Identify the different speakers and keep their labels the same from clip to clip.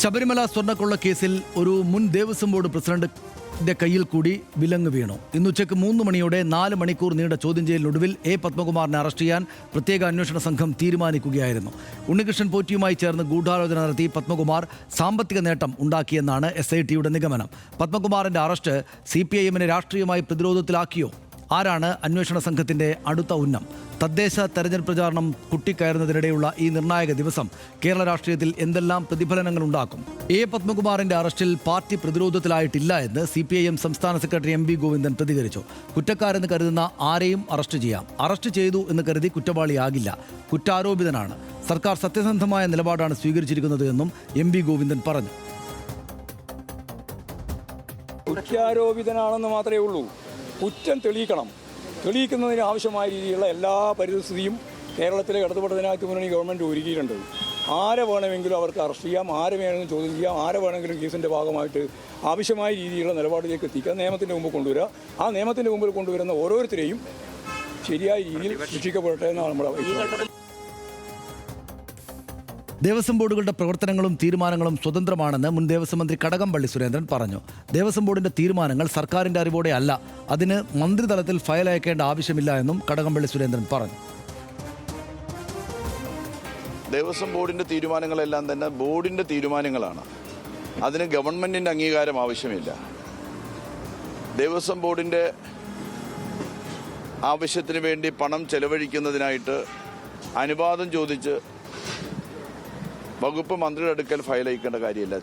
Speaker 1: ശബരിമല സ്വർണക്കൊള്ള കേസിൽ ഒരു മുൻ ദേവസ്വം ബോർഡ് പ്രസിഡന്റിന്റെ കയ്യിൽ കൂടി വിലങ്ങ് വീണു. ഇന്ന് ഉച്ചയ്ക്ക് മൂന്ന് മണിയോടെ നാല് മണിക്കൂർ നീണ്ട ചോദ്യം ചെയ്യലിനൊടുവിൽ എ പത്മകുമാറിനെ അറസ്റ്റ് ചെയ്യാൻ പ്രത്യേക അന്വേഷണ സംഘം തീരുമാനിക്കുകയായിരുന്നു. ഉണ്ണികൃഷ്ണൻ പോറ്റിയുമായി ചേർന്ന് ഗൂഢാലോചന നടത്തി പത്മകുമാർ സാമ്പത്തിക നേട്ടം ഉണ്ടാക്കിയെന്നാണ് എസ് ഐ ടിയുടെ നിഗമനം. പത്മകുമാറിന്റെ അറസ്റ്റ് സി പി ഐ എമ്മിനെ രാഷ്ട്രീയമായി പ്രതിരോധത്തിലാക്കിയോ? ആരാണ് അന്വേഷണ സംഘത്തിന്റെ അടുത്ത ഉന്നം? തദ്ദേശ തെരഞ്ഞെടുപ്പ് പ്രചാരണം കുട്ടിക്കയറുന്നതിനിടെയുള്ള ഈ നിർണായക ദിവസം കേരള രാഷ്ട്രീയത്തിൽ എന്തെല്ലാം പ്രതിഫലനങ്ങൾ ഉണ്ടാക്കും എ. പത്മകുമാറിന്റെ അറസ്റ്റിൽ പാർട്ടി പ്രതിരോധത്തിലായിട്ടില്ല എന്ന് സി പി ഐ എം സംസ്ഥാന സെക്രട്ടറി എം വി ഗോവിന്ദൻ പ്രതികരിച്ചു. കുറ്റക്കാരെന്ന് കരുതുന്ന ആരെയും അറസ്റ്റ് ചെയ്യാം. അറസ്റ്റ് ചെയ്തു എന്ന് കരുതി കുറ്റവാളിയാകില്ല. കുറ്റാരോപിതനാണ്. സർക്കാർ സത്യസന്ധമായ നിലപാടാണ് സ്വീകരിച്ചിരിക്കുന്നത് എന്നും എം വി ഗോവിന്ദൻ പറഞ്ഞു.
Speaker 2: കുറ്റാരോപിതനാണെന്ന് മാത്രമേ ഉള്ളൂ. കുറ്റം തെളിയിക്കണം. തെളിയിക്കുന്നതിന് ആവശ്യമായ രീതിയിലുള്ള എല്ലാ പരിസ്ഥിതിയും കേരളത്തിലെ ഇടതുപെട്ട ജനാധിപത്യ മുന്നണി ഗവൺമെന്റ് ഒരുക്കിയിട്ടുണ്ട്. ആരെ വേണമെങ്കിലും അവർക്ക് അറസ്റ്റ് ചെയ്യാം ആരെ വേണമെങ്കിലും ചോദ്യം ചെയ്യാം ആരെ വേണമെങ്കിലും കേസിന്റെ ഭാഗമായിട്ട് ആവശ്യമായ രീതിയിലുള്ള നിലപാടിലേക്ക് എത്തിക്കുക നിയമത്തിന്റെ മുമ്പ് കൊണ്ടുവരിക. ആ നിയമത്തിന്റെ മുമ്പിൽ കൊണ്ടുവരുന്ന ഓരോരുത്തരെയും ശരിയായ രീതിയിൽ ശിക്ഷിക്കപ്പെടട്ടെ എന്നാണ് നമ്മുടെ
Speaker 1: ദേവസ്വം ബോർഡുകളുടെ പ്രവർത്തനങ്ങളും തീരുമാനങ്ങളും സ്വതന്ത്രമാണെന്ന് മുൻ ദേവസ്വം മന്ത്രി കടകംപള്ളി സുരേന്ദ്രൻ പറഞ്ഞു. ദേവസ്വം ബോർഡിന്റെ തീരുമാനങ്ങൾ സർക്കാരിന്റെ അറിവോടെ അല്ല. അതിന് മന്ത്രിതലത്തിൽ ഫയൽ അയക്കേണ്ട ആവശ്യമില്ല എന്നും കടകംപള്ളി സുരേന്ദ്രൻ പറഞ്ഞു.
Speaker 3: ദേവസ്വം ബോർഡിന്റെ തീരുമാനങ്ങളെല്ലാം തന്നെ ബോർഡിന്റെ തീരുമാനങ്ങളാണ്. അതിന് ഗവൺമെന്റിന്റെ അംഗീകാരം ആവശ്യമില്ല. ദേവസ്വം ബോർഡിന്റെ ആവശ്യത്തിന് വേണ്ടി പണം ചെലവഴിക്കുന്നതിനായിട്ട് അനുവാദം ചോദിച്ച് വകുപ്പ് മന്ത്രിയുടെ അടുക്കൽ ഫയൽ അയക്കേണ്ട കാര്യമില്ല.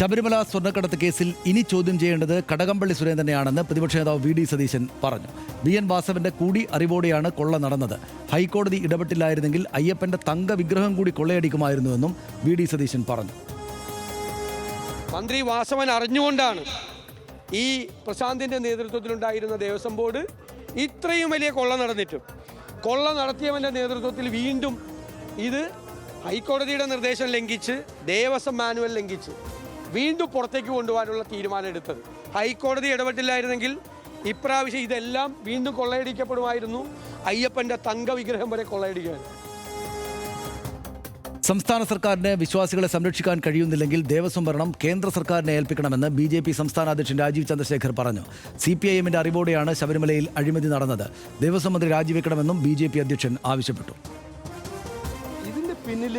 Speaker 1: ശബരിമല സ്വർണക്കടത്ത് കേസിൽ ഇനി ചോദ്യം ചെയ്യേണ്ടത് കടകംപള്ളി സുരേന്ദ്രനെയാണെന്ന് പ്രതിപക്ഷ നേതാവ് വി ഡി സതീശൻ പറഞ്ഞു. വി എൻ വാസവന്റെ കൂടി അറിവോടെയാണ് കൊള്ള നടന്നത്. ഹൈക്കോടതി ഇടപെട്ടില്ലായിരുന്നെങ്കിൽ അയ്യപ്പന്റെ തങ്ക വിഗ്രഹം കൂടി കൊള്ളയടിക്കുമായിരുന്നുവെന്നും വി ഡി സതീശൻ പറഞ്ഞു.
Speaker 4: മന്ത്രി വാസവൻ അറിഞ്ഞുകൊണ്ടാണ് ഈ പ്രശാന്തിന്റെ നേതൃത്വത്തിലുണ്ടായിരുന്ന ദേവസ്വം ബോർഡ് ഇത്രയും വലിയ കൊള്ള നടന്നിട്ടും. കൊള്ള നടത്തിയവന്റെ നേതൃത്വത്തിൽ വീണ്ടും ഇത് ഹൈക്കോടതിയുടെ നിർദ്ദേശം ലംഘിച്ച് ദേവസ്വം മാനുവൽ ലംഘിച്ച് വീണ്ടും പുറത്തേക്ക് കൊണ്ടുപോകാനുള്ള തീരുമാനം എടുത്തത്. ഹൈക്കോടതി ഇടപെട്ടില്ലായിരുന്നെങ്കിൽ ഇപ്രാവശ്യം ഇതെല്ലാം വീണ്ടും കൊള്ളയടിക്കപ്പെടുമായിരുന്നു. അയ്യപ്പന്റെ തങ്കവിഗ്രഹം വരെ കൊള്ളയടിക്കാൻ.
Speaker 1: സംസ്ഥാന സർക്കാരിന് വിശ്വാസികളെ സംരക്ഷിക്കാൻ കഴിയുന്നില്ലെങ്കിൽ ദേവസ്വം ഭരണം കേന്ദ്ര സർക്കാരിനെ ഏൽപ്പിക്കണമെന്ന് ബി ജെ പി സംസ്ഥാന അധ്യക്ഷൻ രാജീവ് ചന്ദ്രശേഖർ പറഞ്ഞു. സി പി ഐ എമ്മിന്റെ അറിവോടെയാണ് ശബരിമലയിൽ അഴിമതി നടന്നത്. ദേവസ്വം മന്ത്രി രാജിവെക്കണമെന്നും ബി ജെ പി അധ്യക്ഷൻ ആവശ്യപ്പെട്ടു.
Speaker 5: പിന്നിൽ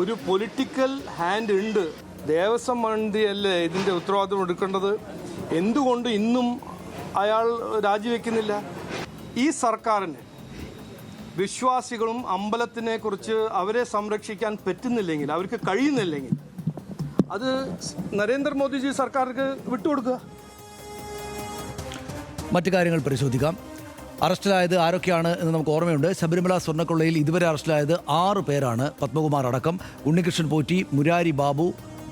Speaker 5: ഒരു പൊളിറ്റിക്കൽ ഹാൻഡ് ഉണ്ട്. ദേവസ്വം മന്ത്രിയല്ലേ ഇതിന്റെ ഉത്തരവാദിത്വം എടുക്കേണ്ടത്? എന്തുകൊണ്ട് ഇന്നും അയാൾ രാജിവെക്കുന്നില്ല? ഈ സർക്കാരിന് വിശ്വാസികളും അമ്പലത്തിനെ കുറിച്ച് അവരെ സംരക്ഷിക്കാൻ പറ്റുന്നില്ലെങ്കിൽ അവർക്ക് കഴിയുന്നില്ലെങ്കിൽ അത് നരേന്ദ്രമോദിജി സർക്കാർക്ക് വിട്ടുകൊടുക്കുക.
Speaker 1: മറ്റു കാര്യങ്ങൾ പരിശോധിക്കാം. അറസ്റ്റിലായത് ആരൊക്കെയാണ് എന്ന് നമുക്ക് ഓർമ്മയുണ്ട്. ശബരിമല സ്വർണക്കൊള്ളയിൽ ഇതുവരെ അറസ്റ്റിലായത് ആറ് പേരാണ്. പത്മകുമാർ അടക്കം. Unnikrishnan Potti Murari Babu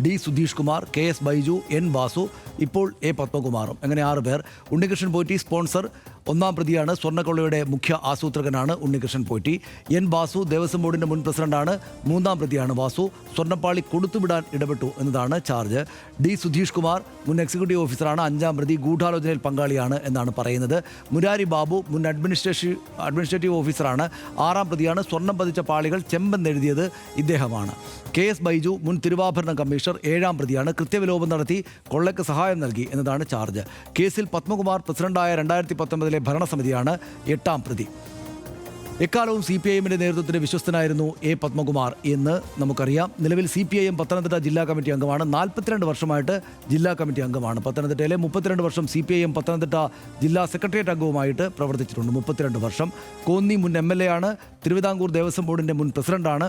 Speaker 1: D Sudheesh Kumar K S Baiju N Vasu ഇപ്പോൾ എ പത്മകുമാറും. അങ്ങനെ ആറ് പേർ. ഉണ്ണികൃഷ്ണൻ പോറ്റി സ്പോൺസർ ഒന്നാം പ്രതിയാണ് സ്വർണക്കൊള്ളയുടെ മുഖ്യ ആസൂത്രകനാണ് ഉണ്ണികൃഷ്ണൻ പോറ്റി. എൻ വാസു ദേവസ്വം ബോർഡിന്റെ മുൻ പ്രസിഡന്റാണ്. മൂന്നാം പ്രതിയാണ് വാസു. സ്വർണപ്പാളി കൊടുത്തുവിടാൻ ഇടപെട്ടു എന്നതാണ് ചാർജ്. ഡി സുധീഷ് കുമാർ മുൻ എക്സിക്യൂട്ടീവ് ഓഫീസറാണ്. അഞ്ചാം പ്രതി ഗൂഢാലോചനയിൽ പങ്കാളിയാണ് എന്നാണ് പറയുന്നത്. മുരാരി ബാബു മുൻ അഡ്മിനിസ്ട്രേഷൻ അഡ്മിനിസ്ട്രേറ്റീവ് ഓഫീസറാണ്. ആറാം പ്രതിയാണ് സ്വർണം പതിച്ച പാളികൾ ചെമ്പെന്നെഴുതിയത് ഇദ്ദേഹമാണ്. കെ എസ് ബൈജു മുൻ തിരുവാഭരണ കമ്മീഷണർ ഏഴാം പ്രതിയാണ് കൃത്യവിലോപം നടത്തി കൊള്ളയ്ക്ക് സഹായം നൽകി എന്നതാണ് ചാർജ്. കേസിൽ പത്മകുമാർ പ്രസിഡന്റായ രണ്ടായിരത്തി പത്തൊമ്പതിലെ ഭരണസമിതിയാണ് എട്ടാം പ്രതി. എക്കാലവും സി പി ഐ നേതൃത്വത്തിന് വിശ്വസ്തനായിരുന്നു എ പത്മകുമാർ എന്ന് നമുക്കറിയാം. നിലവിൽ C P I M Pathanamthitta ജില്ലാ കമ്മിറ്റി അംഗമാണ്. നാൽപ്പത്തിരണ്ട് വർഷമായിട്ട് ജില്ലാ കമ്മിറ്റി അംഗമാണ്. പത്തനംതിട്ടയിലെ മുപ്പത്തിരണ്ട് വർഷം C P I M Pathanamthitta ജില്ലാ സെക്രട്ടേറിയറ്റ് അംഗവുമായിട്ട് പ്രവർത്തിച്ചിട്ടുണ്ട്. മുപ്പത്തിരണ്ട് വർഷം. കോന്നി മുൻ എം എൽ എ ആണ്. തിരുവിതാംകൂർ ദേവസ്വം ബോർഡിന്റെ മുൻ പ്രസിഡന്റാണ്.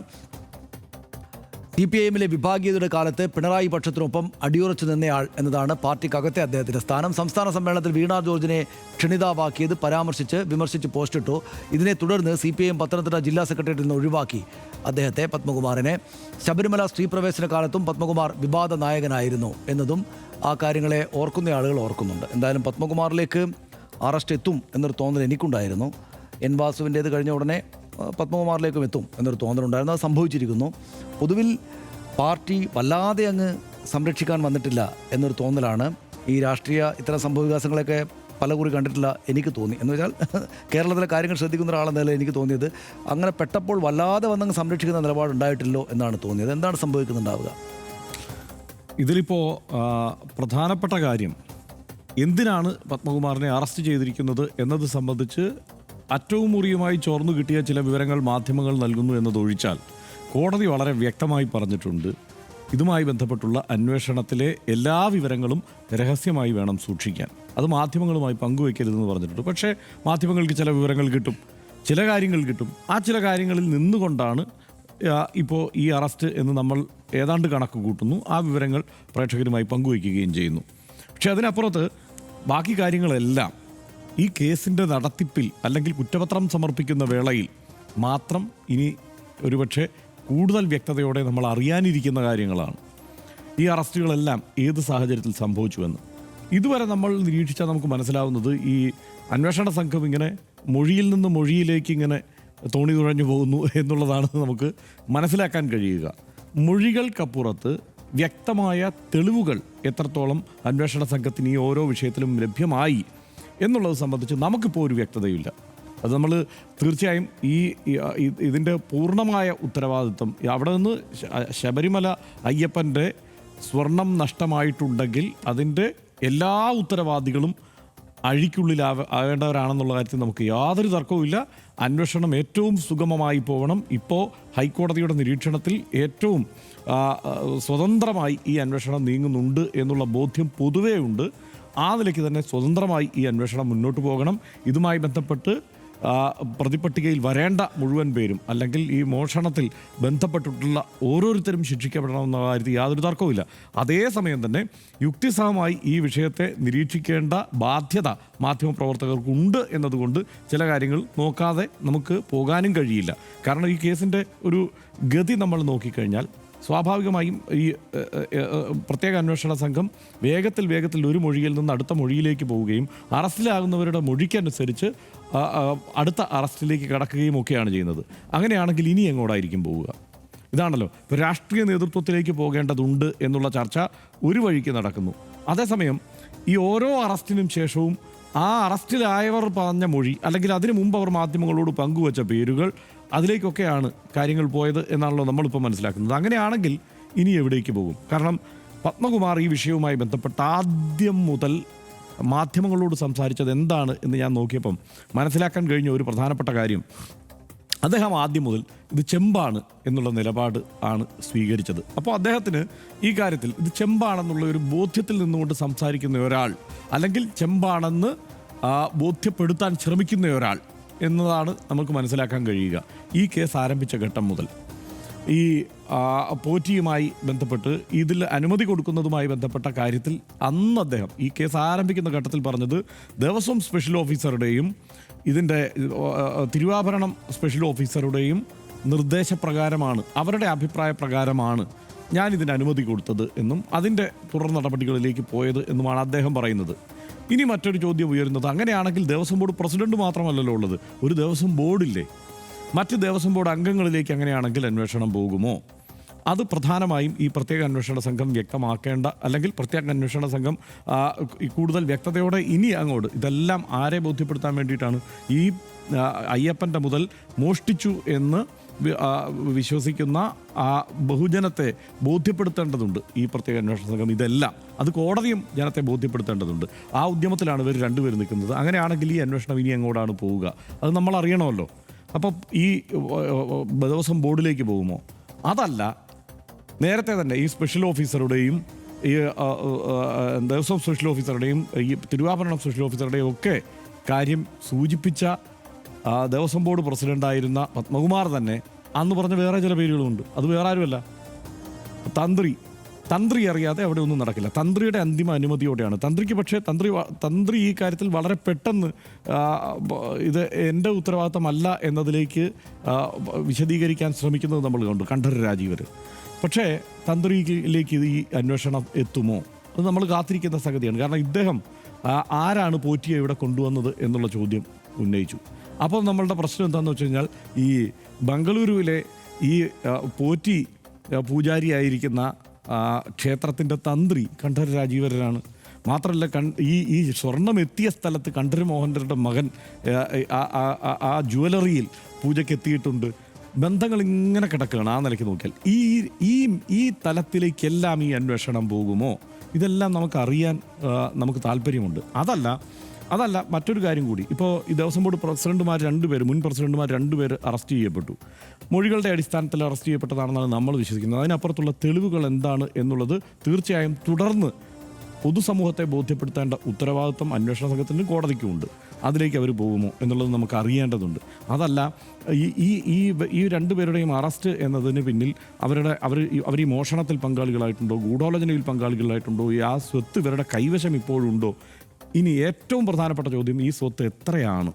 Speaker 1: സി പി എമ്മിലെ വിഭാഗീയതയുടെ കാലത്ത് പിണറായി പക്ഷത്തിനൊപ്പം അടിയുറച്ചു നിന്നയാൾ എന്നതാണ് പാർട്ടിക്കകത്തെ അദ്ദേഹത്തിന്റെ സ്ഥാനം. സംസ്ഥാന സമ്മേളനത്തിൽ വീണാ ജോർജിനെ ക്ഷണിതാവാക്കിയത് പരാമർശിച്ച് വിമർശിച്ച് പോസ്റ്റിട്ടു. ഇതിനെ തുടർന്ന് സി പി ഐ പത്തനംതിട്ട ജില്ലാ സെക്രട്ടേറിയറ്റിൽ നിന്ന് ഒഴിവാക്കി അദ്ദേഹത്തെ പത്മകുമാറിനെ. ശബരിമല സ്ത്രീ പ്രവേശന കാലത്തും പത്മകുമാർ വിവാദ നായകനായിരുന്നു എന്നതും ആ കാര്യങ്ങളെ ഓർക്കുന്ന ആളുകൾ ഓർക്കുന്നുണ്ട്. എന്തായാലും പത്മകുമാറിലേക്ക് അറസ്റ്റ് എത്തും എന്നൊരു തോന്നൽ എനിക്കുണ്ടായിരുന്നു. എൻ വാസുവിന്റേത് കഴിഞ്ഞ ഉടനെ പത്മകുമാറിലേക്കും എത്തും എന്നൊരു തോന്നലുണ്ടായിരുന്നു. അത് സംഭവിച്ചിരിക്കുന്നു. പൊതുവിൽ പാർട്ടി വല്ലാതെ അങ്ങ് സംരക്ഷിക്കാൻ വന്നിട്ടില്ല എന്നൊരു തോന്നലാണ്. ഈ രാഷ്ട്രീയ ഇത്തരം സംഭവവികാസങ്ങളൊക്കെ പലകൂറി കണ്ടിട്ടില്ല എനിക്ക് തോന്നി. എന്ന് വെച്ചാൽ കേരളത്തിലെ കാര്യങ്ങൾ ശ്രദ്ധിക്കുന്ന ഒരാളെന്ന എനിക്ക് തോന്നിയത് അങ്ങനെ പെട്ടപ്പോൾ വല്ലാതെ വന്നങ്ങ് സംരക്ഷിക്കുന്ന നിലപാടുണ്ടായിട്ടില്ലോ എന്നാണ് തോന്നിയത്. എന്താണ് സംഭവിക്കുന്നുണ്ടാവുക?
Speaker 6: ഇതിലിപ്പോൾ പ്രധാനപ്പെട്ട കാര്യം എന്തിനാണ് പത്മകുമാറിനെ അറസ്റ്റ് ചെയ്തിരിക്കുന്നത് എന്നത് സംബന്ധിച്ച് അറ്റവും മുറിയുമായി ചോർന്നു കിട്ടിയ ചില വിവരങ്ങൾ മാധ്യമങ്ങൾ നൽകുന്നു എന്നതൊഴിച്ചാൽ കോടതി വളരെ വ്യക്തമായി പറഞ്ഞിട്ടുണ്ട്. ഇതുമായി ബന്ധപ്പെട്ടുള്ള അന്വേഷണത്തിലെ എല്ലാ വിവരങ്ങളും രഹസ്യമായി വേണം സൂക്ഷിക്കാൻ. അത് മാധ്യമങ്ങളുമായി പങ്കുവയ്ക്കരുതെന്ന് പറഞ്ഞിട്ടുണ്ട്. പക്ഷേ മാധ്യമങ്ങൾക്ക് ചില വിവരങ്ങൾ കിട്ടും. ചില കാര്യങ്ങൾ കിട്ടും. ആ ചില കാര്യങ്ങളിൽ നിന്നുകൊണ്ടാണ് ഇപ്പോൾ ഈ അറസ്റ്റ് എന്ന് നമ്മൾ ഏതാണ്ട് കണക്ക് കൂട്ടുന്നു. ആ വിവരങ്ങൾ പ്രേക്ഷകരുമായി പങ്കുവയ്ക്കുകയും ചെയ്യുന്നു. പക്ഷേ അതിനപ്പുറത്ത് ബാക്കി കാര്യങ്ങളെല്ലാം ഈ കേസിന്റെ നടത്തിപ്പിൽ അല്ലെങ്കിൽ കുറ്റപത്രം സമർപ്പിക്കുന്ന വേളയിൽ മാത്രം ഇനി ഒരുപക്ഷെ കൂടുതൽ വ്യക്തതയോടെ നമ്മൾ അറിയാനിരിക്കുന്ന കാര്യങ്ങളാണ്. ഈ അറസ്റ്റുകളെല്ലാം ഏത് സാഹചര്യത്തിൽ സംഭവിച്ചുവെന്ന്. ഇതുവരെ നമ്മൾ നിരീക്ഷിച്ചാൽ നമുക്ക് മനസ്സിലാവുന്നത് ഈ അന്വേഷണ സംഘം ഇങ്ങനെ മൊഴിയിൽ നിന്ന് മൊഴിയിലേക്ക് ഇങ്ങനെ തോണി തുഴഞ്ഞു പോകുന്നു എന്നുള്ളതാണ് നമുക്ക് മനസ്സിലാക്കാൻ കഴിയുക. മൊഴികൾക്കപ്പുറത്ത് വ്യക്തമായ തെളിവുകൾ എത്രത്തോളം അന്വേഷണ സംഘത്തിന് ഈ ഓരോ വിഷയത്തിലും ലഭ്യമായി എന്നുള്ളത് സംബന്ധിച്ച് നമുക്കിപ്പോൾ ഒരു വ്യക്തതയില്ല. അത് നമ്മൾ തീർച്ചയായും ഈ ഇതിന്റെ പൂർണമായ ഉത്തരവാദിത്വം അവിടെ നിന്ന് ശബരിമല അയ്യപ്പന്റെ സ്വർണം നഷ്ടമായിട്ടുണ്ടെങ്കിൽ അതിന്റെ എല്ലാ ഉത്തരവാദികളും അഴിക്കുള്ളിൽ ആവ- ആവേണ്ടവരാണെന്നുള്ള കാര്യത്തിൽ നമുക്ക് യാതൊരു തർക്കവുമില്ല അന്വേഷണം ഏറ്റവും സുഗമമായി പോകണം ഇപ്പോൾ ഹൈക്കോടതിയുടെ നിരീക്ഷണത്തിൽ ഏറ്റവും സ്വതന്ത്രമായി ഈ അന്വേഷണം നീങ്ങുന്നുണ്ട് എന്നുള്ള ബോധ്യം പൊതുവേ ഉണ്ട്. ആ നിലയ്ക്ക് തന്നെ സ്വതന്ത്രമായി ഈ അന്വേഷണം മുന്നോട്ട് പോകണം. ഇതുമായി ബന്ധപ്പെട്ട് പ്രതിപട്ടികയിൽ വരേണ്ട മുഴുവൻ പേരും അല്ലെങ്കിൽ ഈ മോഷണത്തിൽ ബന്ധപ്പെട്ടിട്ടുള്ള ഓരോരുത്തരും ശിക്ഷിക്കപ്പെടണമെന്ന കാര്യത്തിൽ യാതൊരു തർക്കവുമില്ല. അതേസമയം തന്നെ യുക്തിസഹമായി ഈ വിഷയത്തെ നിരീക്ഷിക്കേണ്ട ബാധ്യത മാധ്യമപ്രവർത്തകർക്കുണ്ട് എന്നതുകൊണ്ട് ചില കാര്യങ്ങൾ നോക്കാതെ നമുക്ക് പോകാനും കഴിയില്ല. കാരണം ഈ കേസിന്റെ ഒരു ഗതി നമ്മൾ നോക്കിക്കഴിഞ്ഞാൽ സ്വാഭാവികമായും ഈ പ്രത്യേക അന്വേഷണ സംഘം വേഗത്തിൽ വേഗത്തിൽ ഒരു മൊഴിയിൽ നിന്ന് അടുത്ത മൊഴിയിലേക്ക് പോവുകയും അറസ്റ്റിലാകുന്നവരുടെ മൊഴിക്കനുസരിച്ച് അടുത്ത അറസ്റ്റിലേക്ക് കടക്കുകയും ഒക്കെയാണ് ചെയ്യുന്നത്. അങ്ങനെയാണെങ്കിൽ ഇനി എങ്ങോട്ടായിരിക്കും പോവുക? ഇതാണല്ലോ ഇപ്പോൾ രാഷ്ട്രീയ നേതൃത്വത്തിലേക്ക് പോകേണ്ടതുണ്ട് എന്നുള്ള ചർച്ച ഒരു വഴിക്ക് നടക്കുന്നു. അതേസമയം ഈ ഓരോ അറസ്റ്റിനും ശേഷവും ആ അറസ്റ്റിലായവർ പറഞ്ഞ മൊഴി അല്ലെങ്കിൽ അതിനു മുമ്പ് അവർ മാധ്യമങ്ങളോട് പങ്കുവച്ച പേരുകൾ അതിലേക്കൊക്കെയാണ് കാര്യങ്ങൾ പോയത് എന്നാണല്ലോ നമ്മളിപ്പോൾ മനസ്സിലാക്കുന്നത്. അങ്ങനെയാണെങ്കിൽ ഇനി എവിടേക്ക് പോകും? കാരണം പത്മകുമാർ ഈ വിഷയവുമായി ബന്ധപ്പെട്ട് ആദ്യം മുതൽ മാധ്യമങ്ങളോട് സംസാരിച്ചത് എന്താണ് എന്ന് ഞാൻ നോക്കിയപ്പം മനസ്സിലാക്കാൻ കഴിഞ്ഞ ഒരു പ്രധാനപ്പെട്ട കാര്യം അദ്ദേഹം ആദ്യം മുതൽ ഇത് ചെമ്പാണ് എന്നുള്ള നിലപാട് ആണ് സ്വീകരിച്ചത്. അപ്പോൾ അദ്ദേഹത്തിന് ഈ കാര്യത്തിൽ ഇത് ചെമ്പാണെന്നുള്ള ഒരു ബോധ്യത്തിൽ നിന്നുകൊണ്ട് സംസാരിക്കുന്ന ഒരാൾ അല്ലെങ്കിൽ ചെമ്പാണെന്ന് ബോധ്യപ്പെടുത്താൻ ശ്രമിക്കുന്ന ഒരാൾ എന്നതാണ് നമുക്ക് മനസ്സിലാക്കാൻ കഴിയുക. ഈ കേസ് ആരംഭിച്ച ഘട്ടം മുതൽ ഈ പോറ്റിയുമായി ബന്ധപ്പെട്ട് ഇതിൽ അനുമതി കൊടുക്കുന്നതുമായി ബന്ധപ്പെട്ട കാര്യത്തിൽ അന്ന് അദ്ദേഹം ഈ കേസ് ആരംഭിക്കുന്ന ഘട്ടത്തിൽ പറഞ്ഞത് ദേവസ്വം സ്പെഷ്യൽ ഓഫീസറുടെയും ഇതിന്റെ തിരുവാഭരണം സ്പെഷ്യൽ ഓഫീസറുടെയും നിർദ്ദേശപ്രകാരമാണ് അവരുടെ അഭിപ്രായ പ്രകാരമാണ് ഞാൻ ഇതിന് അനുമതി കൊടുത്തത് എന്നും അതിന്റെ തുടർ നടപടികളിലേക്ക് പോയത് എന്നുമാണ് അദ്ദേഹം പറയുന്നത്. ഇനി മറ്റൊരു ചോദ്യം ഉയരുന്നത്. അങ്ങനെയാണെങ്കിൽ ദേവസ്വം ബോർഡ് പ്രസിഡന്റ് മാത്രമല്ലല്ലോ ഉള്ളത്. ഒരു ദേവസ്വം ബോർഡില്ലേ? മറ്റ് ദേവസ്വം ബോർഡ് അംഗങ്ങളിലേക്ക് അങ്ങനെയാണെങ്കിൽ അന്വേഷണം പോകുമോ? അത് പ്രധാനമായും ഈ പ്രത്യേക അന്വേഷണ സംഘം വ്യക്തമാക്കേണ്ട അല്ലെങ്കിൽ പ്രത്യേക അന്വേഷണ സംഘം കൂടുതൽ വ്യക്തതയോടെ ഇനി അങ്ങോട്ട് ഇതെല്ലാം ആരെ ബോധ്യപ്പെടുത്താൻ വേണ്ടിയിട്ടാണ് ഈ അയ്യപ്പന്റെ മുതൽ മോഷ്ടിച്ചു എന്ന് വിശ്വസിക്കുന്ന ആ ബഹുജനത്തെ ബോധ്യപ്പെടുത്തേണ്ടതുണ്ട് ഈ പ്രത്യേക അന്വേഷണ സംഘം ഇതെല്ലാം. അത് കോടതിയും ജനത്തെ ബോധ്യപ്പെടുത്തേണ്ടതുണ്ട്. ആ ഉദ്യമത്തിലാണ് ഇവർ രണ്ടുപേരും നിൽക്കുന്നത്. അങ്ങനെയാണെങ്കിൽ ഈ അന്വേഷണം ഇനി എങ്ങോട്ടാണ് പോവുക? അത് നമ്മൾ അറിയണമല്ലോ. അപ്പോൾ ഈ ദിവസം ബോർഡിലേക്ക് പോകുമോ? അതല്ല നേരത്തെ തന്നെ ഈ സ്പെഷ്യൽ ഓഫീസറുടെയും ഈ ദേവസ്വം സ്പെഷ്യൽ ഓഫീസറുടെയും ഈ തിരുവാഭരണം സ്പെഷ്യൽ ഓഫീസറുടെയും ഒക്കെ കാര്യം സൂചിപ്പിച്ച ദേവസ്വം ബോർഡ് പ്രസിഡന്റായിരുന്ന പത്മകുമാർ തന്നെ അന്ന് പറഞ്ഞ വേറെ ചില പേരുകളുമുണ്ട്. അത് വേറെ ആരുമല്ല. തന്ത്രി. തന്ത്രി അറിയാതെ അവിടെ ഒന്നും നടക്കില്ല. തന്ത്രിയുടെ അന്തിമ അനുമതിയോടെയാണ്. തന്ത്രിക്ക് പക്ഷേ തന്ത്രി തന്ത്രി ഈ കാര്യത്തിൽ വളരെ പെട്ടെന്ന് ഇത് എന്റെ ഉത്തരവാദിത്തമല്ല എന്നതിലേക്ക് വിശദീകരിക്കാൻ ശ്രമിക്കുന്നത് നമ്മൾ കണ്ടു. കണ്ഠര രാജീവർ പക്ഷേ തന്ത്രിയിലേക്ക് ഈ അന്വേഷണം എത്തുമോ? അത് നമ്മൾ കാത്തിരിക്കുന്ന സംഗതിയാണ്. കാരണം ഇദ്ദേഹം ആരാണ് പോറ്റിയെ ഇവിടെ കൊണ്ടുവന്നത് എന്നുള്ള ചോദ്യം ഉന്നയിച്ചു. അപ്പോൾ നമ്മളുടെ പ്രശ്നം എന്താണെന്ന് വെച്ച് കഴിഞ്ഞാൽ ഈ ബംഗളൂരുവിലെ ഈ പോറ്റി പൂജാരിയായിരിക്കുന്ന ക്ഷേത്രത്തിന്റെ തന്ത്രി കണ്ഠര രാജീവരനാണ്. മാത്രമല്ല കൺ ഈ ഈ സ്വർണം എത്തിയ സ്ഥലത്ത് കണ്ഠര മോഹൻറെ മകൻ ആ, ജുവലറിയിൽ പൂജയ്ക്ക് എത്തിയിട്ടുണ്ട് ബന്ധങ്ങൾ ഇങ്ങനെ കിടക്കുകയാണ് ആ നിലയ്ക്ക് നോക്കിയാൽ. ഈ ഈ ഈ തലത്തിലേക്കെല്ലാം ഈ അന്വേഷണം പോകുമോ? ഇതെല്ലാം നമുക്കറിയാൻ നമുക്ക് താല്പര്യമുണ്ട്. അതല്ല അതല്ല മറ്റൊരു കാര്യം കൂടി. ഇപ്പോൾ ഈ ദേവസ്വം ബോർഡ് പ്രസിഡന്റുമാർ രണ്ടുപേർ മുൻ പ്രസിഡന്റുമാർ രണ്ടുപേർ അറസ്റ്റ് ചെയ്യപ്പെട്ടു. മൊഴികളുടെ അടിസ്ഥാനത്തിൽ അറസ്റ്റ് ചെയ്യപ്പെട്ടതാണെന്നാണ് നമ്മൾ വിശ്വസിക്കുന്നത്. അതിനപ്പുറത്തുള്ള തെളിവുകൾ എന്താണ് എന്നുള്ളത് തീർച്ചയായും തുടർന്ന് പൊതുസമൂഹത്തെ ബോധ്യപ്പെടുത്തേണ്ട ഉത്തരവാദിത്വം അന്വേഷണ സംഘത്തിനും കോടതിക്കുമുണ്ട് അതിലേക്ക് അവർ പോകുമോ എന്നുള്ളത് നമുക്ക് അറിയേണ്ടതുണ്ട്. അതല്ല ഈ ഈ ഈ രണ്ടുപേരുടെയും അറസ്റ്റ് എന്നതിന് പിന്നിൽ അവരുടെ അവർ അവർ ഈ മോഷണത്തിൽ പങ്കാളികളായിട്ടുണ്ടോ ഗൂഢാലോചനയിൽ പങ്കാളികളായിട്ടുണ്ടോ ഈ ആ സ്വത്ത് ഇവരുടെ കൈവശം ഇപ്പോഴുണ്ടോ ഇനി ഏറ്റവും പ്രധാനപ്പെട്ട ചോദ്യം ഈ സ്വത്ത് എത്രയാണ്?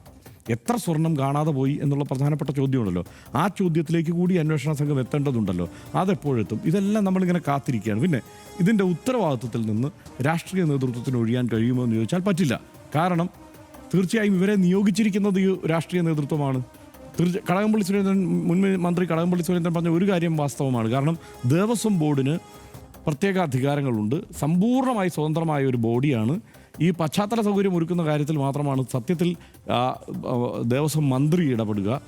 Speaker 6: എത്ര സ്വർണം കാണാതെ പോയി എന്നുള്ള പ്രധാനപ്പെട്ട ചോദ്യമുണ്ടല്ലോ ആ ചോദ്യത്തിലേക്ക് കൂടി അന്വേഷണ സംഘം എത്തേണ്ടതുണ്ടല്ലോ. അതെപ്പോഴെത്തും? ഇതെല്ലാം നമ്മളിങ്ങനെ കാത്തിരിക്കുകയാണ്. പിന്നെ ഇതിന്റെ ഉത്തരവാദിത്വത്തിൽ നിന്ന് രാഷ്ട്രീയ നേതൃത്വത്തിന് ഒഴിയാൻ കഴിയുമോ എന്ന് ചോദിച്ചാൽ പറ്റില്ല. കാരണം തീർച്ചയായും ഇവരെ നിയോഗിച്ചിരിക്കുന്നത് ഈ രാഷ്ട്രീയ നേതൃത്വമാണ്. തീർച്ച കടകംപള്ളി സുരേന്ദ്രൻ മുൻ മന്ത്രി കടകംപള്ളി സുരേന്ദ്രൻ പറഞ്ഞ ഒരു കാര്യം വാസ്തവമാണ്. കാരണം ദേവസ്വം ബോർഡിന് പ്രത്യേക അധികാരങ്ങളുണ്ട്. സമ്പൂർണമായി സ്വതന്ത്രമായ ഒരു ബോഡിയാണ് ഈ പശ്ചാത്തല സൗകര്യം ഒരുക്കുന്ന കാര്യത്തിൽ മാത്രമാണ് സത്യത്തിൽ ദേവസ്വം മന്ത്രി ഇടപെടുക.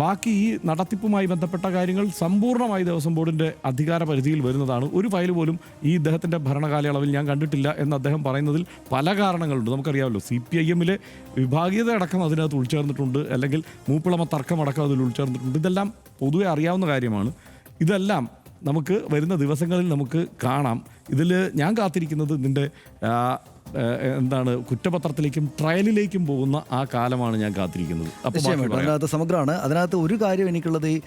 Speaker 6: ബാക്കി ഈ നടത്തിപ്പുമായി ബന്ധപ്പെട്ട കാര്യങ്ങൾ സമ്പൂർണമായി ദേവസ്വം ബോർഡിന്റെ അധികാര പരിധിയിൽ വരുന്നതാണ്. ഒരു ഫയൽ പോലും ഈ ഇദ്ദേഹത്തിന്റെ ഭരണകാലയളവിൽ ഞാൻ കണ്ടിട്ടില്ല എന്ന് അദ്ദേഹം പറയുന്നതിൽ പല കാരണങ്ങളുണ്ട്. നമുക്കറിയാമല്ലോ സി പി ഐ എമ്മിലെ വിഭാഗീയത അടക്കം അതിനകത്ത് ഉൾച്ചേർന്നിട്ടുണ്ട് അല്ലെങ്കിൽ മൂപ്പിളമ തർക്കമടക്കം അതിൽ ഉൾച്ചേർന്നിട്ടുണ്ട്. ഇതെല്ലാം പൊതുവെ അറിയാവുന്ന കാര്യമാണ്. ഇതെല്ലാം നമുക്ക് വരുന്ന ദിവസങ്ങളിൽ നമുക്ക് കാണാം. ഇതിൽ ഞാൻ കാത്തിരിക്കുന്നത് ഇതിന്റെ എന്താണ് കുറ്റപത്രത്തിലേക്കും ട്രയലിലേക്കും പോകുന്ന ആ കാലമാണ് ഞാൻ കാത്തിരിക്കുന്നത്. അപ്പോൾ
Speaker 1: സമഗ്രമാണ്. അതിനകത്ത് ഒരു കാര്യം എനിക്കുള്ളത് ഈ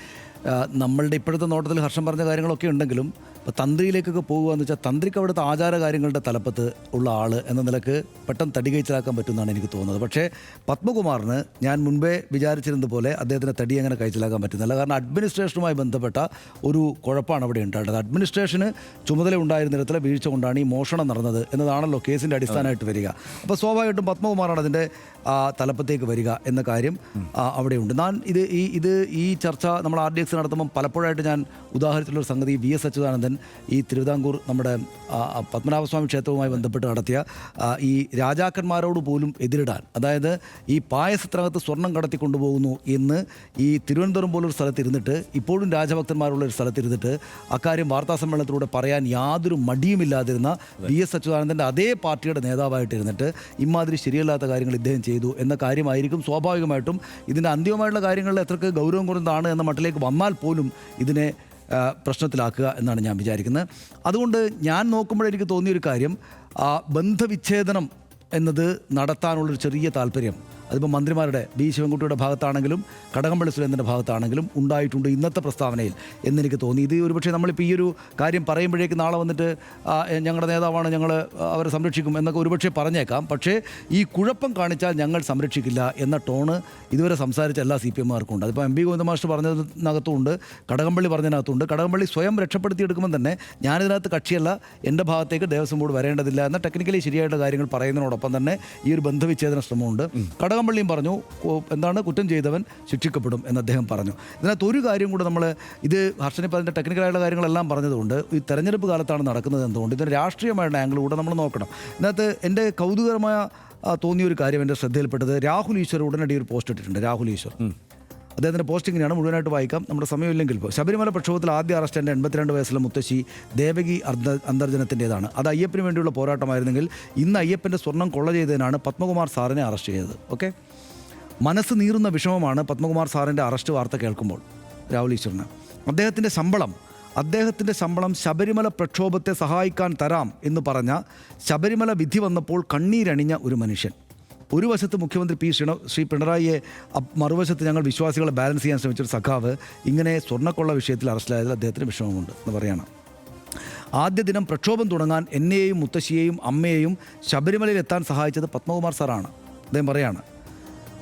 Speaker 1: നമ്മളുടെ ഇപ്പോഴത്തെ നോട്ടത്തിൽ ഹർഷം പറഞ്ഞ കാര്യങ്ങളൊക്കെ ഉണ്ടെങ്കിലും ഇപ്പോൾ തന്ത്രിയിലേക്കൊക്കെ പോകുക എന്ന് വെച്ചാൽ തന്ത്രിക്ക് അവിടുത്തെ ആചാര കാര്യങ്ങളുടെ തലപ്പത്ത് ഉള്ള ആൾ എന്ന നിലയ്ക്ക് പെട്ടെന്ന് തടികയിച്ചിലാക്കാൻ പറ്റുമെന്നാണ് എനിക്ക് തോന്നുന്നത്. പക്ഷേ പത്മകുമാറിന് ഞാൻ മുൻപേ വിചാരിച്ചിരുന്നത് പോലെ അദ്ദേഹത്തിന് തടി അങ്ങനെ കഴിച്ചിലാക്കാൻ പറ്റുന്നില്ല. കാരണം അഡ്മിനിസ്ട്രേഷനുമായി ബന്ധപ്പെട്ട ഒരു കുഴപ്പമാണ് അവിടെ ഉണ്ടായത് അഡ്മിനിസ്ട്രേഷന് ചുമതല ഉണ്ടായിരുന്നിടത്തിലെ വീഴ്ച കൊണ്ടാണ് ഈ മോഷണം നടന്നത് എന്നതാണല്ലോ കേസിന്റെ അടിസ്ഥാനമായിട്ട് വരിക. അപ്പോൾ സ്വാഭാവികമായിട്ടും പത്മകുമാറാണ് അതിന്റെ തലപ്പത്തേക്ക് വരിക എന്ന കാര്യം അവിടെയുണ്ട്. ഞാൻ ഇത് ഈ ഇത് ഈ ചർച്ച നമ്മൾ ആർ ഡി എക്സ് നടത്തുമ്പം പലപ്പോഴായിട്ട് ഞാൻ ഉദാഹരണത്തിലുള്ള സംഗതി വി എസ് അച്യുതാനന്ദൻ ഈ തിരുവിതാംകൂർ നമ്മുടെ പത്മനാഭസ്വാമി ക്ഷേത്രവുമായി ബന്ധപ്പെട്ട് നടത്തിയ ഈ രാജാക്കന്മാരോട് പോലും എതിരിടാൻ അതായത് ഈ പായസത്തിനകത്ത് സ്വർണം കടത്തി കൊണ്ടുപോകുന്നു എന്ന് ഈ തിരുവനന്തപുരം പോലൊരു സ്ഥലത്ത് ഇരുന്നിട്ട് ഇപ്പോഴും രാജഭക്തന്മാരുള്ള ഒരു സ്ഥലത്തിരുന്നിട്ട് അക്കാര്യം വാർത്താ സമ്മേളനത്തിലൂടെ പറയാൻ യാതൊരു മടിയുമില്ലാതിരുന്ന വി എസ് അച്യുതാനന്ദന്റെ അതേ പാർട്ടിയുടെ നേതാവായിട്ട് ഇരുന്നിട്ട് ഇമാതിരി ശരിയല്ലാത്ത കാര്യങ്ങൾ ഇദ്ദേഹം ചെയ്തു എന്ന കാര്യമായിരിക്കും സ്വാഭാവികമായിട്ടും. ഇതിന്റെ അന്തിമമായിട്ടുള്ള കാര്യങ്ങളിൽ എത്രക്ക് ഗൗരവം കുറഞ്ഞതാണ് എന്ന മട്ടിലേക്ക് വന്നാൽ പോലും ഇതിനെ പ്രശ്നത്തിലാക്കുക എന്നാണ് ഞാൻ വിചാരിക്കുന്നത്. അതുകൊണ്ട് ഞാൻ നോക്കുമ്പോൾ എനിക്ക് തോന്നിയൊരു കാര്യം ബന്ധവിച്ഛേദനം എന്നത് നടത്താനുള്ളൊരു ചെറിയ താല്പര്യം. അതിപ്പോൾ മന്ത്രിമാരുടെ ബി ശിവൻകുട്ടിയുടെ ഭാഗത്താണെങ്കിലും കടകംപള്ളി സുരേന്ദ്രന്റെ ഭാഗത്താണെങ്കിലും ഉണ്ടായിട്ടുണ്ട് ഇന്നത്തെ പ്രസ്താവനയിൽ എന്നെനിക്ക് തോന്നി. ഇത് ഒരുപക്ഷെ നമ്മളിപ്പോൾ ഈ ഒരു കാര്യം പറയുമ്പോഴേക്ക് നാളെ വന്നിട്ട് ഞങ്ങളുടെ നേതാവാണ് ഞങ്ങൾ അവരെ സംരക്ഷിക്കും എന്നൊക്കെ ഒരുപക്ഷെ പറഞ്ഞേക്കാം. പക്ഷേ ഈ കുഴപ്പം കാണിച്ചാൽ ഞങ്ങൾ സംരക്ഷിക്കില്ല എന്ന ടോണ് ഇതുവരെ സംസാരിച്ച എല്ലാ സി പി എമ്മാർക്കും ഉണ്ട്. അതിപ്പോൾ എം ബി ഗോവിന്ദ പറഞ്ഞതിനകത്തുമുണ്ട് പറഞ്ഞതിനകത്തുണ്ട് കടകംപള്ളി പറഞ്ഞതിനകത്തുണ്ട്. കടകംപള്ളി സ്വയം രക്ഷപ്പെടുത്തിയെടുക്കുമ്പോൾ തന്നെ ഞാനിതിനകത്ത് കക്ഷിയല്ല എന്റെ ഭാഗത്തേക്ക് ദേവസ്വം ബോർഡ് വരേണ്ടതില്ല എന്ന ടെക്നിക്കലി ശരിയായിട്ടുള്ള കാര്യങ്ങൾ പറയുന്നതിനോടൊപ്പം തന്നെ ഈ ഒരു ബന്ധവിച്ഛേദന ശ്രമമുണ്ട്. കടകംപള്ളിയും പറഞ്ഞു എന്താണ് കുറ്റം ചെയ്തവൻ ശിക്ഷിക്കപ്പെടും എന്ന് അദ്ദേഹം പറഞ്ഞു. ഇതിനകത്ത് ഒരു കാര്യം കൂടെ നമ്മൾ ഇത് ഹർഷനിപ്പോൾ അതിന്റെ ടെക്നിക്കലായിട്ടുള്ള കാര്യങ്ങളെല്ലാം പറഞ്ഞതുകൊണ്ട് ഈ തെരഞ്ഞെടുപ്പ് കാലത്താണ് നടക്കുന്നത് എന്തുകൊണ്ട് ഇതിന് രാഷ്ട്രീയമായിട്ടുള്ള ആംഗിൾ കൂടെ നമ്മൾ നോക്കണം. ഇതിനകത്ത് എന്റെ കൗതുകരമായ തോന്നിയൊരു കാര്യം എന്റെ ശ്രദ്ധയിൽപ്പെട്ടത് രാഹുൽ ഈശ്വർ ഉടനടി ഒരു പോസ്റ്റ് ഇട്ടിട്ടുണ്ട് രാഹുൽ ഈശ്വർ. അദ്ദേഹത്തിന്റെ പോസ്റ്റ് മുഴുവനായിട്ട് വായിക്കാം. നമ്മുടെ സമയമില്ലെങ്കിൽ ശബരിമല പ്രക്ഷോഭത്തിൽ ആദ്യ അറസ്റ്റ് എന്റെ എൺപത്തിരണ്ട് വയസ്സിലെ മുത്തശ്ശി ദേവകി അർദ്ധ അന്തർജനത്തിന്റെതാണ്. അത് അയ്യപ്പന് വേണ്ടിയുള്ള പോരാട്ടമായിരുന്നെങ്കിൽ ഇന്ന് അയ്യപ്പന്റെ സ്വർണം കൊള്ള ചെയ്തതിനാണ് പത്മകുമാർ സാറിനെ അറസ്റ്റ് ചെയ്തത്. ഓക്കെ മനസ്സ് നീറുന്ന വിഷമമാണ് പത്മകുമാർ സാറിന്റെ അറസ്റ്റ് വാർത്ത കേൾക്കുമ്പോൾ രാഹുൽ ഈശ്വറിന് അദ്ദേഹത്തിന്റെ ശമ്പളം അദ്ദേഹത്തിന്റെ ശമ്പളം ശബരിമല പ്രക്ഷോഭത്തെ സഹായിക്കാൻ തരാം എന്ന് പറഞ്ഞ ശബരിമല വിധി വന്നപ്പോൾ കണ്ണീരണിഞ്ഞ ഒരു മനുഷ്യൻ. ഒരു വശത്ത് മുഖ്യമന്ത്രി പി ശ്രീണ ശ്രീ പിണറായിയെ മറുവശത്ത് ഞങ്ങൾ വിശ്വാസികളെ ബാലൻസ് ചെയ്യാൻ ശ്രമിച്ചൊരു സഖാവ് ഇങ്ങനെ സ്വർണക്കൊള്ള വിഷയത്തിൽ അറസ്റ്റിലായതിൽ അദ്ദേഹത്തിന് വിഷമമുണ്ട് എന്ന് പറയണം. ആദ്യ ദിനം പ്രക്ഷോഭം തുടങ്ങാൻ എന്നെയും മുത്തശ്ശിയെയും അമ്മയെയും ശബരിമലയിൽ എത്താൻ സഹായിച്ചത് പത്മകുമാർ സാറാണ്. അദ്ദേഹം പറയാണ്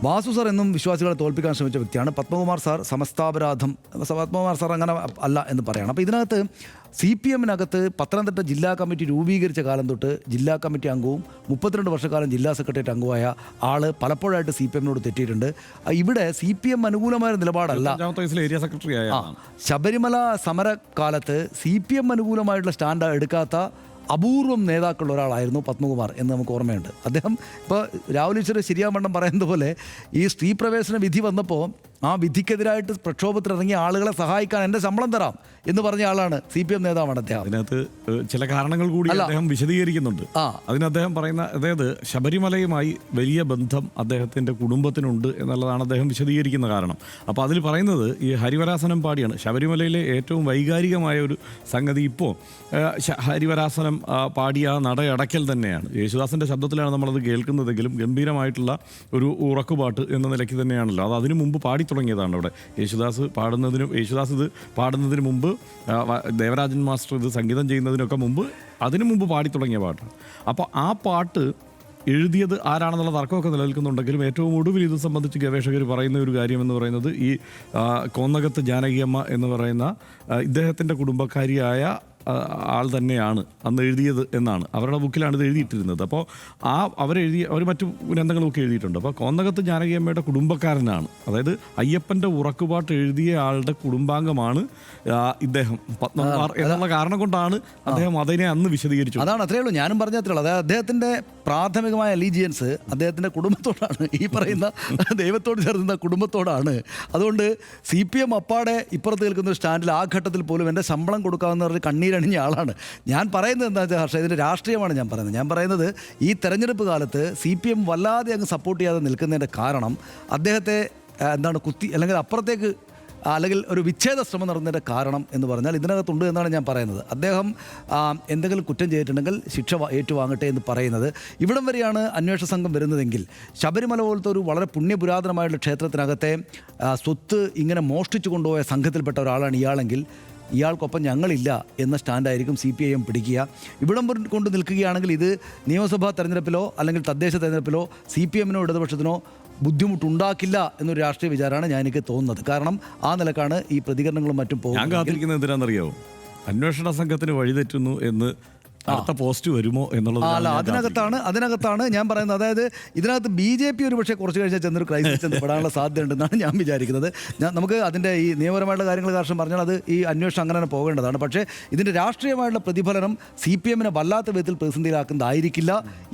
Speaker 1: വാസു സാർ എന്നും വിശ്വാസികളെ തോൽപ്പിക്കാൻ ശ്രമിച്ച വ്യക്തിയാണ്. പത്മകുമാർ സാർ സമസ്താപരാധം. പത്മകുമാർ സാർ അങ്ങനെ അല്ല എന്ന് പറയണം. അപ്പോൾ ഇതിനകത്ത് സി പി എമ്മിനകത്ത് പത്തനംതിട്ട ജില്ലാ കമ്മിറ്റി രൂപീകരിച്ച കാലം തൊട്ട് ജില്ലാ കമ്മിറ്റി അംഗവും മുപ്പത്തിരണ്ട് വർഷക്കാലം ജില്ലാ സെക്രട്ടേറിയറ്റ് അംഗമായ ആൾ പലപ്പോഴായിട്ട് സി പി എമ്മിനോട് തെറ്റിയിട്ടുണ്ട്. ഇവിടെ സി പി എം അനുകൂലമായ നിലപാടല്ല.
Speaker 6: ഏരിയ സെക്രട്ടറി
Speaker 1: ശബരിമല സമരകാലത്ത് സി പി എം അനുകൂലമായിട്ടുള്ള സ്റ്റാൻഡ് എടുക്കാത്ത അപൂർവം നേതാക്കളുള്ള ഒരാളായിരുന്നു പത്മകുമാർ എന്ന് നമുക്ക് ഓർമ്മയുണ്ട്. അദ്ദേഹം ഇപ്പോൾ രാഹുൽ ഈശ്വർ ശരിയാവണ്ണം പറയുന്നത് പോലെ ഈ സ്ത്രീ പ്രവേശന വിധി വന്നപ്പോൾ ആ വിധിക്കെതിരായിട്ട് പ്രക്ഷോഭത്തിലിറങ്ങിയ ആളുകളെ സഹായിക്കാൻ എന്റെ ശമ്പളം തരാം എന്ന് പറഞ്ഞ ആളാണ് സി പി എം നേതാവാണ് അദ്ദേഹം.
Speaker 6: അതിനകത്ത് ചില കാരണങ്ങൾ കൂടി അദ്ദേഹം വിശദീകരിക്കുന്നുണ്ട്.
Speaker 1: ആ.
Speaker 6: അതിന് അദ്ദേഹം പറയുന്ന അതായത് ശബരിമലയുമായി വലിയ ബന്ധം അദ്ദേഹത്തിന്റെ കുടുംബത്തിനുണ്ട് എന്നുള്ളതാണ് അദ്ദേഹം വിശദീകരിക്കുന്ന കാരണം. അപ്പോൾ അതിൽ പറയുന്നത് ഈ ഹരിവരാസനം പാടിയാണ്. ശബരിമലയിലെ ഏറ്റവും വൈകാരികമായ ഒരു സംഗതി ഇപ്പോൾ ഹരിവരാസനം പാടിയ ആ നടയടക്കൽ തന്നെയാണ്. യേശുദാസിന്റെ ശബ്ദത്തിലാണ് നമ്മളത് കേൾക്കുന്നതെങ്കിലും ഗംഭീരമായിട്ടുള്ള ഒരു ഉറക്കുപാട്ട് എന്ന നിലയ്ക്ക് തന്നെയാണല്ലോ. അത് അതിനു മുമ്പ് പാടി തുടങ്ങിയതാണ് അവിടെ യേശുദാസ് പാടുന്നതിനും യേശുദാസ് ഇത് പാടുന്നതിന് മുമ്പ് ദേവരാജൻ മാസ്റ്റർ ഇത് സംഗീതം ചെയ്യുന്നതിനൊക്കെ മുമ്പ് അതിനു മുമ്പ് പാടി തുടങ്ങിയ പാട്ടാണ്. അപ്പോൾ ആ പാട്ട് എഴുതിയത് ആരാണെന്നുള്ള തർക്കമൊക്കെ നിലനിൽക്കുന്നുണ്ടെങ്കിലും ഏറ്റവും ഒടുവിൽ ഇത് സംബന്ധിച്ച് ഗവേഷകർ പറയുന്ന ഒരു കാര്യം എന്ന് പറയുന്നത് ഈ കോന്നകത്ത് ജാനകിയമ്മ എന്ന് പറയുന്ന ഇദ്ദേഹത്തിന്റെ കുടുംബക്കാരിയായ ആൾ തന്നെയാണ് അന്ന് എഴുതിയത് എന്നാണ്. അവരുടെ ബുക്കിലാണ് ഇത് എഴുതിയിട്ടിരുന്നത്. അപ്പോൾ ആ അവരെഴുതിയ അവർ മറ്റു ഗ്രന്ഥങ്ങളൊക്കെ എഴുതിയിട്ടുണ്ട്. അപ്പോൾ കോന്നകത്ത് ജാനകിയമ്മയുടെ കുടുംബക്കാരനാണ്. അതായത് അയ്യപ്പന്റെ ഉറക്കുപാട്ട് എഴുതിയ ആളുടെ കുടുംബാംഗമാണ് ഇദ്ദേഹം. പത്മകുമാർ എന്നുള്ള കാരണം കൊണ്ടാണ് അദ്ദേഹം അതിനെ അന്ന് വിശദീകരിച്ചു
Speaker 1: അതാണ് അത്രയേ ഉള്ളൂ. ഞാനും പറഞ്ഞ അത്രേ ഉള്ളൂ. അതായത് അദ്ദേഹത്തിന്റെ പ്രാഥമികമായ അലീജിയൻസ് അദ്ദേഹത്തിന്റെ കുടുംബത്തോടാണ്. ഈ പറയുന്ന ദൈവത്തോട് ചേർന്ന കുടുംബത്തോടാണ്. അതുകൊണ്ട് സി പി എം അപ്പാടെ ഇപ്പുറത്ത് നിൽക്കുന്ന സ്റ്റാൻഡിൽ ആ ഘട്ടത്തിൽ പോലും എന്റെ ശമ്പളം കൊടുക്കാമെന്ന് പറഞ്ഞ് കണ്ണീരണിഞ്ഞ ആളാണ്. ഞാൻ പറയുന്നത് എന്താ വെച്ചാൽ ഹർഷ ഇതിന്റെ രാഷ്ട്രീയമാണ് ഞാൻ പറയുന്നത്. ഞാൻ പറയുന്നത് ഈ തെരഞ്ഞെടുപ്പ് കാലത്ത് സി പി എം വല്ലാതെ അങ്ങ് സപ്പോർട്ട് ചെയ്യാതെ നിൽക്കുന്നതിന്റെ കാരണം അദ്ദേഹത്തെ എന്താണ് കുത്തി അല്ലെങ്കിൽ അപ്പുറത്തേക്ക് അല്ലെങ്കിൽ ഒരു വിച്ഛേദ ശ്രമം നടന്നതിന്റെ കാരണം എന്ന് പറഞ്ഞാൽ ഇതിനകത്തുണ്ട് എന്നാണ് ഞാൻ പറയുന്നത്. അദ്ദേഹം എന്തെങ്കിലും കുറ്റം ചെയ്തിട്ടുണ്ടെങ്കിൽ ശിക്ഷ ഏറ്റുവാങ്ങട്ടെ എന്ന് പറയുന്നത്. ഇവിടം വരെയാണ് അന്വേഷണ സംഘം വരുന്നതെങ്കിൽ ശബരിമല പോലത്തെ ഒരു വളരെ പുണ്യപുരാതനമായുള്ള ക്ഷേത്രത്തിനകത്തെ സ്വത്ത് ഇങ്ങനെ മോഷ്ടിച്ചു കൊണ്ടുപോയ സംഘത്തിൽപ്പെട്ട ഒരാളാണ് ഇയാളെങ്കിൽ ഇയാൾക്കൊപ്പം ഞങ്ങളില്ല എന്ന സ്റ്റാൻഡായിരിക്കും സി പി ഐ എം പിടിക്കുക. ഇവിടം കൊണ്ട് നിൽക്കുകയാണെങ്കിൽ ഇത് നിയമസഭാ തെരഞ്ഞെടുപ്പിലോ അല്ലെങ്കിൽ തദ്ദേശ തെരഞ്ഞെടുപ്പിലോ സി പി എമ്മിനോ ഇടതുപക്ഷത്തിനോ ബുദ്ധിമുട്ടുണ്ടാക്കില്ല എന്നൊരു രാഷ്ട്രീയ വിചാരമാണ് ഞാൻ എനിക്ക് തോന്നുന്നത്. കാരണം ആ നിലക്കാണ് ഈ പ്രതികരണങ്ങളും മറ്റും പോകുന്നത്
Speaker 6: അന്വേഷണ സംഘത്തിന് വഴിതെറ്റുന്നു എന്ന് അടുത്ത പോസ്റ്റ് വരുമോ എന്നുള്ളത്
Speaker 1: അല്ല അതിനകത്താണ് അതിനകത്താണ് ഞാൻ പറയുന്നത്. അതായത് ഇതിനകത്ത് ബി ജെ പി ഒരു പക്ഷേ കുറച്ച് കഴിഞ്ഞാൽ ചെന്നൊരു ക്രൈസിസ് ചെന്നപ്പെടാനുള്ള സാധ്യതയുണ്ടെന്നാണ് ഞാൻ വിചാരിക്കുന്നത്. ഞാൻ നമുക്ക് അതിന്റെ ഈ നിയമപരമായിട്ടുള്ള കാര്യങ്ങൾ കാരണം പറഞ്ഞാൽ അത് ഈ അന്വേഷണം അങ്ങനെ തന്നെ പോകേണ്ടതാണ്. പക്ഷേ ഇതിന്റെ രാഷ്ട്രീയമായിട്ടുള്ള പ്രതിഫലനം സി പി എമ്മിനെ വല്ലാത്ത വിധത്തിൽ പ്രതിസന്ധിയിലാക്കുന്നതായിരിക്കില്ല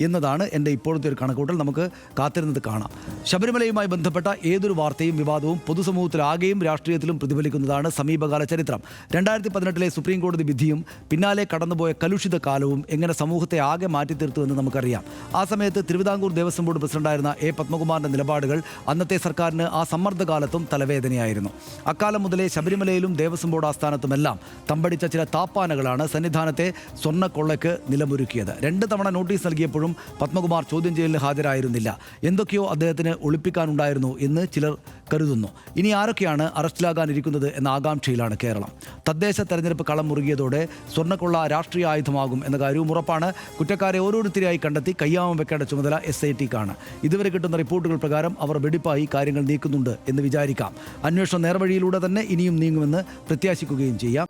Speaker 1: എന്നതാണ് എന്റെ ഇപ്പോഴത്തെ ഒരു കണക്കൂട്ടൽ നമുക്ക് കാത്തിരുന്നത് കാണാം. ശബരിമലയുമായി ബന്ധപ്പെട്ട ഏതൊരു വാർത്തയും വിവാദവും പൊതുസമൂഹത്തിലാകെയും രാഷ്ട്രീയത്തിലും പ്രതിഫലിക്കുന്നതാണ് സമീപകാല ചരിത്രം. രണ്ടായിരത്തി പതിനെട്ടിലെ സുപ്രീം കോടതി വിധിയും പിന്നാലെ കടന്നുപോയ കലുഷിത കാലവും എങ്ങനെ സമൂഹത്തെ ആകെ മാറ്റിത്തീർത്തുവെന്ന് നമുക്കറിയാം. ആ സമയത്ത് തിരുവിതാംകൂർ ദേവസ്വം ബോർഡ് പ്രസിഡന്റായിരുന്ന എ പത്മകുമാറിന്റെ നിലപാടുകൾ അന്നത്തെ സർക്കാരിന് ആ സമ്മർദ്ദകാലത്തും തലവേദനയായിരുന്നു. അക്കാലം മുതലേ ശബരിമലയിലും ദേവസ്വം ബോർഡ് ആസ്ഥാനത്തുമെല്ലാം തമ്പടിച്ച ചില താപ്പാനകളാണ് സന്നിധാനത്തെ സ്വർണക്കൊള്ളയ്ക്ക് നിലമൊരുക്കിയത്. രണ്ട് തവണ നോട്ടീസ് നൽകിയപ്പോഴും പത്മകുമാർ ചോദ്യം ചെയ്യലിന് ഹാജരായിരുന്നില്ല. എന്തൊക്കെയോ അദ്ദേഹത്തിന് ഒളിപ്പിക്കാനുണ്ടായിരുന്നു എന്ന് ചിലർ കരുതുന്നു. ഇനി ആരൊക്കെയാണ് അറസ്റ്റിലാകാനിരിക്കുന്നത് എന്ന ആകാംക്ഷയിലാണ് കേരളം. തദ്ദേശ തെരഞ്ഞെടുപ്പ് കളം മുറുകിയതോടെ സ്വർണക്കൊള്ള രാഷ്ട്രീയ ആയുധമാകും എന്ന കാര്യവും ഉറപ്പാണ്. കുറ്റക്കാരെ ഓരോരുത്തരെയായി കണ്ടെത്തി കയ്യാമം വെക്കേണ്ട ചുമതല എസ് ഐ ടിക്കാണ് ഇതുവരെ കിട്ടുന്ന റിപ്പോർട്ടുകൾ പ്രകാരം അവർ വെടിപ്പായി കാര്യങ്ങൾ നീക്കുന്നുണ്ട് എന്ന് വിചാരിക്കാം. അന്വേഷണം നേർവഴിയിലൂടെ തന്നെ ഇനിയും നീങ്ങുമെന്ന് പ്രത്യാശിക്കുകയും ചെയ്യാം.